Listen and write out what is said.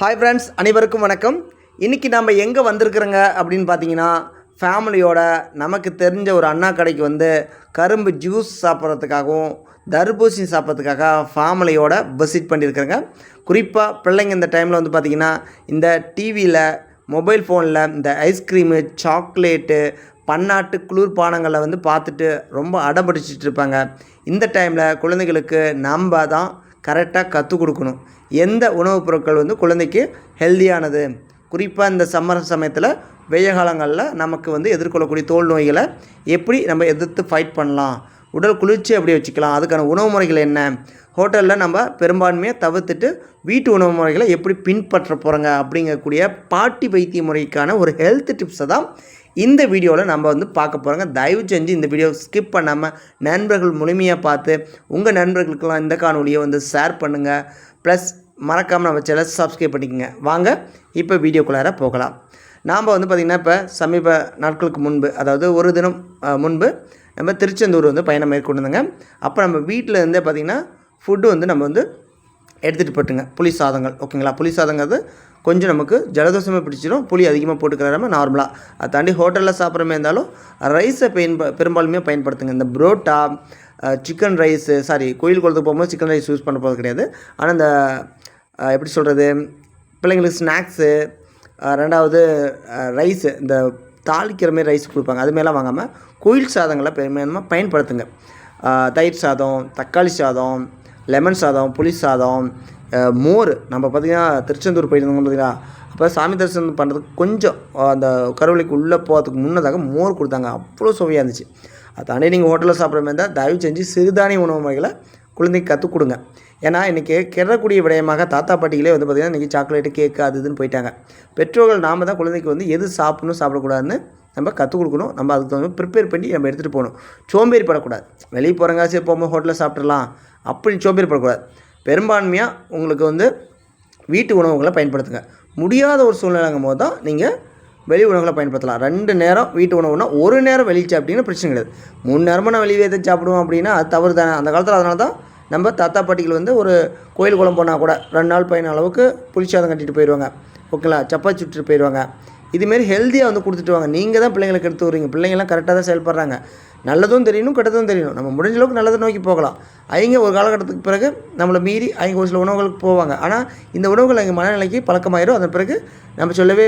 Hi friends அனைவருக்கும் வணக்கம். இன்றைக்கி நம்ம எங்கே வந்திருக்கிறோங்க அப்படின்னு பார்த்தீங்கன்னா ஃபேமிலியோட நமக்கு தெரிஞ்ச ஒரு அண்ணா கடைக்கு வந்து கரும்பு ஜூஸ் சாப்பிட்றதுக்காகவும் தர்பூசணி சாப்பிட்றதுக்காக ஃபேமிலியோட விசிட் பண்ணியிருக்கிறேங்க. குறிப்பாக பிள்ளைங்க இந்த டைமில் வந்து பார்த்திங்கன்னா இந்த டிவியில் மொபைல் ஃபோனில் இந்த ஐஸ்கிரீமு சாக்லேட்டு பன்னாட்டு குளிர்பானங்களை வந்து பார்த்துட்டு ரொம்ப அடம்பிடிச்சிட்டு இருப்பாங்க. இந்த டைமில் குழந்தைகளுக்கு நம்ம தான் கரெக்டாக கற்றுக் கொடுக்கணும். எந்த உணவுப் பொருட்கள் வந்து குழந்தைக்கு ஹெல்தியானது குறிப்பாக இந்த சம்மர் சமயத்தில் வெய்ய காலங்களில் நமக்கு வந்து எதிர்கொள்ளக்கூடிய தோல் நோய்களை எப்படி நம்ம எதிர்த்து ஃபைட் பண்ணலாம்? உடல் குளிர்ச்சி எப்படி வச்சுக்கலாம்? அதுக்கான உணவு முறைகள் என்ன? ஹோட்டலில் நம்ம பெரும்பான்மையாக தவிர்த்துட்டு வீட்டு உணவு முறைகளை எப்படி பின்பற்ற போகிறோங்க அப்படிங்கக்கூடிய பாட்டி வைத்திய முறைக்கான ஒரு ஹெல்த் டிப்ஸை தான் இந்த வீடியோவில் நம்ம வந்து பார்க்க போகிறோங்க தயவு செஞ்சு இந்த வீடியோ ஸ்கிப் பண்ணாமல் நண்பர்கள் முழுமையாக பார்த்து உங்கள் நண்பர்களுக்கெல்லாம் இந்த காணொலியை வந்து ஷேர் பண்ணுங்கள் ப்ளஸ் மறக்காமல் நம்ம சேனல் சப்ஸ்கிரைப் பண்ணிக்கோங்க. வாங்க இப்போ வீடியோக்குள்ளார போகலாம். நாம் வந்து பார்த்திங்கன்னா இப்போ சமீப நாட்களுக்கு முன்பு அதாவது ஒரு தினம் முன்பு நம்ம திருச்செந்தூர் வந்து பயணம் மேற்கொண்டுங்க அப்போ நம்ம வீட்டில் இருந்தே பார்த்திங்கன்னா ஃபுட்டு வந்து நம்ம வந்து எடுத்துகிட்டு போட்டுங்க. புளி சாதங்கள் ஓகேங்களா புளி சாதங்கிறது கொஞ்சம் நமக்கு ஜலதோஷமே பிடிச்சிடும் புளி அதிகமாக போட்டுக்கிறாம நார்மலாக அதை தாண்டி ஹோட்டலில் சாப்பிட்றமே இருந்தாலும் ரைஸை பயன்ப பெரும்பாலுமே பயன்படுத்துங்க. இந்த புரோட்டா சிக்கன் ரைஸு சாரி கோயில் குளத்துக்கு போகும்போது சிக்கன் ரைஸ் யூஸ் பண்ண போகிறது கிடையாது. ஆனால் இந்த எப்படி சொல்கிறது பிள்ளைங்களுக்கு ஸ்நாக்ஸு ரெண்டாவது ரைஸு இந்த தாளிக்கிற மாதிரி ரைஸ் கொடுப்பாங்க. அதுமாரிலாம் வாங்காமல் கோயில் சாதங்களை பெரும்பான்மையாக பயன்படுத்துங்க. தயிர் சாதம் தக்காளி சாதம் லெமன் சாதம் புளி சாதம் மோர். நம்ம பார்த்திங்கன்னா திருச்செந்தூர் போயிருந்தோம் பார்த்தீங்களா அப்போ சாமி தரிசனம் பண்ணுறதுக்கு கொஞ்சம் அந்த கருவளைக்கு உள்ளே போகிறதுக்கு முன்னதாக மோர் கொடுத்தாங்க. அவ்வளோ சுவையாக இருந்துச்சு. அதை நீங்கள் ஹோட்டலில் சாப்பிட்ற மாதிரி இருந்தால் தயவு செஞ்சு சிறுதானிய உணவு முறைகளை குழந்தைக்கு கற்றுக் கொடுங்க. ஏன்னா இன்றைக்கி கிடக்கூடிய விடயமாக தாத்தா பாட்டிகளே வந்து பார்த்திங்கன்னா இன்றைக்கி சாக்லேட்டு கேக்கு அது இதுன்னு போயிட்டாங்க. பெற்றோர்கள் நாம தான் குழந்தைக்கு வந்து எது சாப்பிட்ணும் சாப்பிடக்கூடாதுன்னு நம்ம கற்றுக் கொடுக்கணும். நம்ம அதுக்கு தகுந்த ப்ரிப்பேர் பண்ணி நம்ம எடுத்துகிட்டு போகணும். சோம்பேறி படக்கூடாது. வெளியே போகிறங்க சரி போகும்போது ஹோட்டலில் சாப்பிட்றலாம் அப்படி சோம்பேறி படக்கூடாது. பெரும்பான்மையாக உங்களுக்கு வந்து வீட்டு உணவுகளை பயன்படுத்துங்க. முடியாத ஒரு சூழ்நிலைங்கும் போது தான் நீங்கள் வெளி உணவுகளை பயன்படுத்தலாம். ரெண்டு நேரம் வீட்டு உணவுனா ஒரு நேரம் வெளியே சாப்பிட்டீங்கன்னா பிரச்சனை கிடையாது. மூணு நேரமாக நான் வெளியே எதாவது சாப்பிடுவோம் அப்படின்னா அது தவறு தானே. அந்த காலத்தில் அதனால தான் நம்ம தாத்தா பாட்டிகள் வந்து ஒரு கோயில் குளம் போனால் கூட ரெண்டு நாள் பயண அளவுக்கு புளிச்சாதம் கட்டிட்டு போயிடுவாங்க ஓகேங்களா? சப்பாத்தி சுட்டுட்டு போயிடுவாங்க இதுமாரி ஹெல்த்தியாக வந்து கொடுத்துட்டு வாங்க. நீங்கள் தான் பிள்ளைங்களுக்கு எடுத்து வரீங்க பிள்ளைங்கள்லாம் கரெக்டாக தான் செயல்படுறாங்க நல்லதும் தெரியணும் கெட்டதும் தெரியணும். நம்ம முடிஞ்ச அளவுக்கு நல்லதை நோக்கி போகலாம். அவங்க ஒரு காலகட்டத்துக்கு பிறகு நம்மளை மீறி அவங்க ஒரு சில உணவுகளுக்கு போவாங்க. ஆனால் இந்த உணவுகள் எங்கள் மனநிலைக்கு பழக்கமாயிடும் அதன் பிறகு நம்ம சொல்லவே